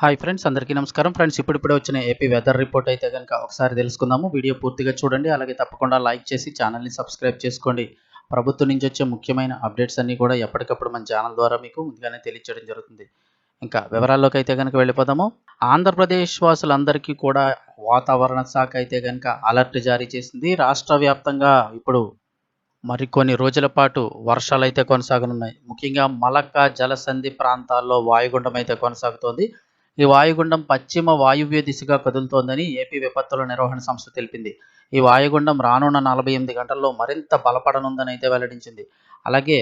Hi friends అందరికీ నమస్కారం. Friends ఇప్పుడిప్పుడే వచ్చిన ఏపీ వెదర్ రిపోర్ట్ అయితే కనుక ఒకసారి తెలుసుకుందాము. వీడియో పూర్తిగా చూడండి అలాగే తప్పకుండా లైక్ చేసి ఛానల్ని సబ్స్క్రైబ్ చేసుకోండి. ప్రభుత్వం నుంచి వచ్చే ముఖ్యమైన అప్డేట్స్ అన్నీ కూడా ఎప్పటికప్పుడు మన ఛానల్ ద్వారా మీకు ముందుగానే తెలియచేయడం జరుగుతుంది. ఇంకా వివరాల్లోకి అయితే కనుక వెళ్ళిపోదాము. ఆంధ్రప్రదేశ్ వాసులందరికీ కూడా వాతావరణ శాఖ అయితే కనుక అలర్ట్ జారీ చేసింది. రాష్ట్ర వ్యాప్తంగా ఇప్పుడు మరికొన్ని రోజుల పాటు వర్షాలు అయితే కొనసాగనున్నాయి. ముఖ్యంగా మలక్క జలసంధి ప్రాంతాల్లో వాయుగుండం అయితే కొనసాగుతోంది. ఈ వాయుగుండం పశ్చిమ వాయువ్య దిశగా కదులుతోందని ఏపీ విపత్తుల నిర్వహణ సంస్థ తెలిపింది. ఈ వాయుగుండం రానున్న నలభై ఎనిమిది గంటల్లో మరింత బలపడనుందని అయితే వెల్లడించింది. అలాగే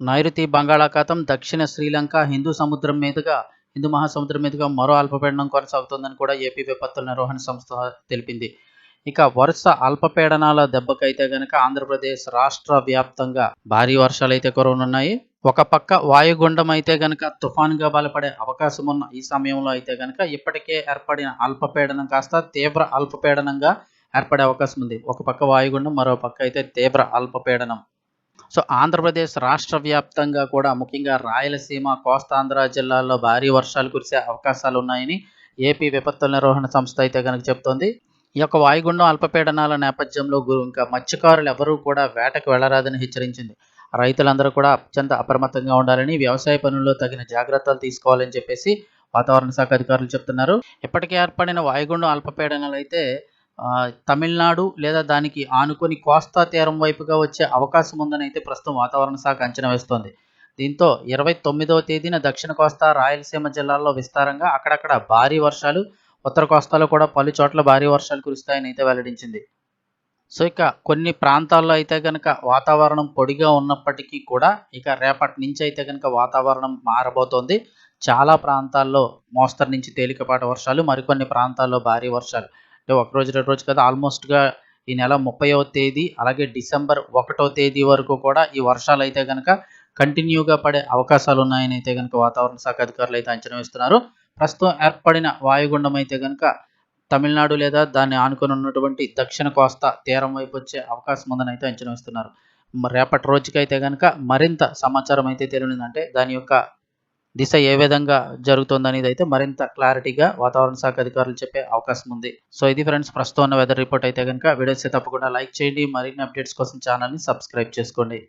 నైరుతి బంగాళాఖాతం దక్షిణ శ్రీలంక హిందూ సముద్రం మీదుగా హిందూ మహాసముద్రం మీదుగా మరో అల్పపీడనం కొనసాగుతోందని కూడా ఏపీ విపత్తుల నిర్వహణ సంస్థ తెలిపింది. ఇక వరుస అల్పపీడనాల దెబ్బకైతే గనక ఆంధ్రప్రదేశ్ రాష్ట్ర వ్యాప్తంగా భారీ వర్షాలు అయితే కురవనున్నాయి. ఒక పక్క వాయుగుండం అయితే గనక తుఫాన్గా బలపడే అవకాశం ఉన్న ఈ సమయంలో అయితే గనక ఇప్పటికే ఏర్పడిన అల్పపీడనం కాస్త తీవ్ర అల్పపీడనంగా ఏర్పడే అవకాశం ఉంది ఒక పక్క వాయుగుండం మరో పక్క అయితే తీవ్ర అల్పపీడనం. సో ఆంధ్రప్రదేశ్ రాష్ట్ర వ్యాప్తంగా కూడా ముఖ్యంగా రాయలసీమ కోస్తాంధ్ర జిల్లాల్లో భారీ వర్షాలు కురిసే అవకాశాలు ఉన్నాయని ఏపీ విపత్తుల నిర్వహణ సంస్థ అయితే కనుక చెప్తోంది. ఈ యొక్క వాయుగుండం అల్పపీడనాల నేపథ్యంలో ఇంకా మత్స్యకారులు ఎవరూ కూడా వేటకు వెళ్ళరాదని హెచ్చరించింది. రైతులందరూ కూడా అత్యంత అప్రమత్తంగా ఉండాలని వ్యవసాయ పనుల్లో తగిన జాగ్రత్తలు తీసుకోవాలని చెప్పేసి వాతావరణ శాఖ అధికారులు చెప్తున్నారు. ఇప్పటికే ఏర్పడిన వాయుగుండం అల్పపీడనాలు అయితే తమిళనాడు లేదా దానికి ఆనుకొని కోస్తా తీరం వైపుగా వచ్చే అవకాశం ఉందని అయితే ప్రస్తుతం వాతావరణ శాఖ అంచనా వేస్తోంది. దీంతో ఇరవై తొమ్మిదవ తేదీన దక్షిణ కోస్తా రాయలసీమ జిల్లాల్లో విస్తారంగా అక్కడక్కడ భారీ వర్షాలు ఉత్తర కోస్తాలో కూడా పలు చోట్ల భారీ వర్షాలు కురుస్తాయని అయితే వెల్లడించింది. సో ఇక కొన్ని ప్రాంతాల్లో అయితే కనుక వాతావరణం పొడిగా ఉన్నప్పటికీ కూడా ఇక రేపటి నుంచి అయితే కనుక వాతావరణం మారబోతోంది. చాలా ప్రాంతాల్లో మోస్తరు నుంచి తేలికపాటి వర్షాలు మరికొన్ని ప్రాంతాల్లో భారీ వర్షాలు. అంటే ఒక రోజు రెండు రోజు కదా ఆల్మోస్ట్గా ఈ నెల ముప్పైవ తేదీ అలాగే డిసెంబర్ ఒకటో తేదీ వరకు కూడా ఈ వర్షాలు అయితే కనుక కంటిన్యూగా పడే అవకాశాలు ఉన్నాయని అయితే కనుక వాతావరణ శాఖ అధికారులు అయితే అంచనా వేస్తున్నారు. ప్రస్తుతం ఏర్పడిన వాయుగుండం అయితే కనుక తమిళనాడు లేదా దాన్ని ఆనుకొని ఉన్నటువంటి దక్షిణ కోస్తా తీరం వైపు వచ్చే అవకాశం ఉందని అయితే అంచనా వేస్తున్నారు. రేపటి రోజుకైతే కనుక మరింత సమాచారం అయితే తెలియనిదంటే దాని యొక్క దిశ ఏ విధంగా జరుగుతుంది అనేది అయితే మరింత క్లారిటీగా వాతావరణ శాఖ అధికారులు చెప్పే అవకాశం ఉంది. సో ఇది ఫ్రెండ్స్ ప్రస్తుతం ఉన్న వెదర్ రిపోర్ట్ అయితే కనుక వీడియోస్ తప్పకుండా లైక్ చేయండి. మరిన్ని అప్డేట్స్ కోసం ఛానల్ని సబ్స్క్రైబ్ చేసుకోండి.